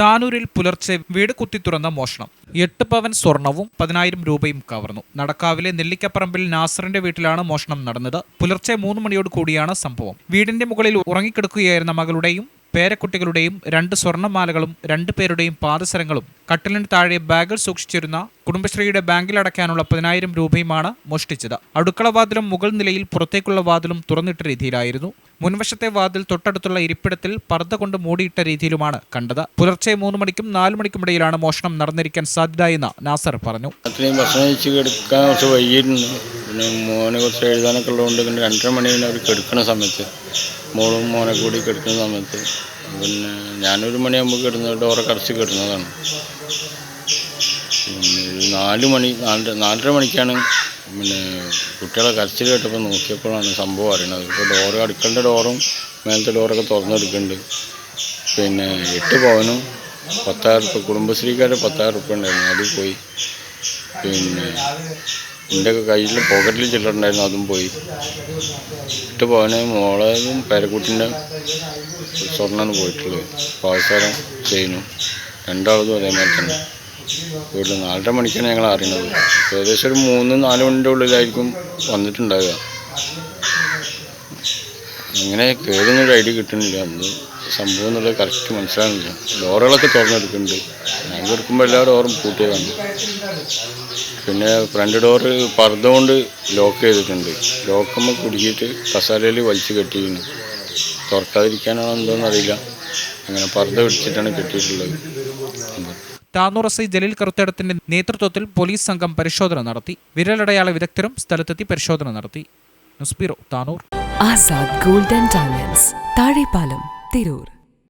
താനൂരിൽ പുലർച്ചെ വീട് കുത്തി തുറന്ന മോഷണം. എട്ട് പവൻ സ്വർണവും പതിനായിരം രൂപയും കവർന്നു. നടക്കാവിലെ നെല്ലിക്കപ്പറമ്പിൽ നാസറിന്റെ വീട്ടിലാണ് മോഷണം നടന്നത്. പുലർച്ചെ മൂന്ന് മണിയോട് കൂടിയാണ് സംഭവം. വീടിന്റെ മുകളിൽ ഉറങ്ങിക്കിടക്കുകയായിരുന്ന മകളുടെയും പേരക്കുട്ടികളുടെയും രണ്ട് സ്വർണമാലകളും രണ്ടു പേരുടെയും പാദസരങ്ങളും കട്ടിലിന് താഴെ ബാഗിൽ സൂക്ഷിച്ചിരുന്ന കുടുംബശ്രീയുടെ ബാങ്കിൽ അടയ്ക്കാനുള്ള പതിനായിരം രൂപയുമാണ് മോഷ്ടിച്ചത്. അടുക്കള വാതിലും മുകൾ നിലയിൽ പുറത്തേക്കുള്ള വാതിലും തുറന്നിട്ട രീതിയിലായിരുന്നു. മുൻവശത്തെ വാതിൽ തൊട്ടടുത്തുള്ള ഇരിപ്പിടത്തിൽ പർദ്ദ കൊണ്ട് മൂടിയിട്ട രീതിയിലുമാണ് കണ്ടത്. പുലർച്ചെ മൂന്ന് മണിക്കും നാലു മണിക്കും ഇടയിലാണ് മോഷണം നടന്നിരിക്കാൻ സാധ്യതയെന്ന് നാസർ പറഞ്ഞു. ഭക്ഷണം പിന്നെ മോനെ കുറച്ച് എഴുതാനൊക്കെ ഉള്ളതുകൊണ്ട് രണ്ടര മണി സമയത്ത് മോളും മോനെ കൂടി കിടക്കുന്ന സമയത്ത് പിന്നെ ഞാനൊരു മണിയാകുമ്പോൾ കിടന്ന് ഡോറ കടച്ച് കിടന്നതാണ്. പിന്നെ നാല് മണി നാലര നാലര മണിക്കാണ് പിന്നെ കുട്ടികളെ കരച്ചിൽ കേട്ടപ്പോൾ നോക്കിയപ്പോഴാണ് സംഭവം അറിയണത്. ഇപ്പോൾ ഡോറ് അടുക്കളുടെ ഡോറും മേലത്തെ ഡോറൊക്കെ തുറന്നെടുക്കുന്നുണ്ട്. പിന്നെ എട്ട് പവനും പത്തായിരം റുപ്യ കുടുംബശ്രീക്കാരുടെ പത്തായിരം റുപ്യ ഉണ്ടായിരുന്നു. അത് പോയി. പിന്നെ എന്റെ കയ്യിൽ പോക്കറ്റിൽ ചില്ലറുണ്ടായിരുന്നു അതും പോയി. ഇട്ട് പോകാൻ മോളേതും പേരക്കുട്ടിന്റെ സ്വർണമാണ് പോയിട്ടുള്ളത്. പാവസാരം ചെയ്യുന്നു രണ്ടാളതും അതേമാതിരി തന്നെ. വീട്ടിൽ നാലര മണിക്കാണ് ഞങ്ങൾ അറിയുന്നത് ഏകദേശം ഒരു മൂന്ന് നാല് മണിന്റെ ഉള്ളിലായിരിക്കും വന്നിട്ടുണ്ടാവുക. അങ്ങനെ കയറുന്നൊരു ഐഡിയ കിട്ടുന്നില്ല. അന്ന് സംഭവം എന്നുള്ളത് കറക്റ്റ് മനസ്സിലാകുന്നില്ല ഡോറുകളൊക്കെ തുറന്നെടുക്കുന്നുണ്ട്. ഞാൻ കൊടുക്കുമ്പോൾ എല്ലാ ഡോറും പൂട്ടിയതാണ്. പിന്നെ ഫ്രണ്ട് ഡോറ് പർദ്ദ കൊണ്ട് ലോക്ക് ചെയ്തിട്ടുണ്ട്. ലോക്കുമ്പോൾ കുടുക്കിയിട്ട് കസാലയിൽ വലിച്ചു കെട്ടിയിരുന്നു. തുറക്കാതിരിക്കാനാണോ എന്തോന്ന് അറിയില്ല. അങ്ങനെ പർദ്ദ പിടിച്ചിട്ടാണ് കെട്ടിയിട്ടുള്ളത്. താനൂർ എസ് ഐ ജലീൽ കറുത്തേടത്തിന്റെ നേതൃത്വത്തിൽ പോലീസ് സംഘം പരിശോധന നടത്തി. വിരലടയാള വിദഗ്ധരും സ്ഥലത്തെത്തി പരിശോധന നടത്തി. News bureau Tanur Azad gold and diamonds Thazhepalam Tirur.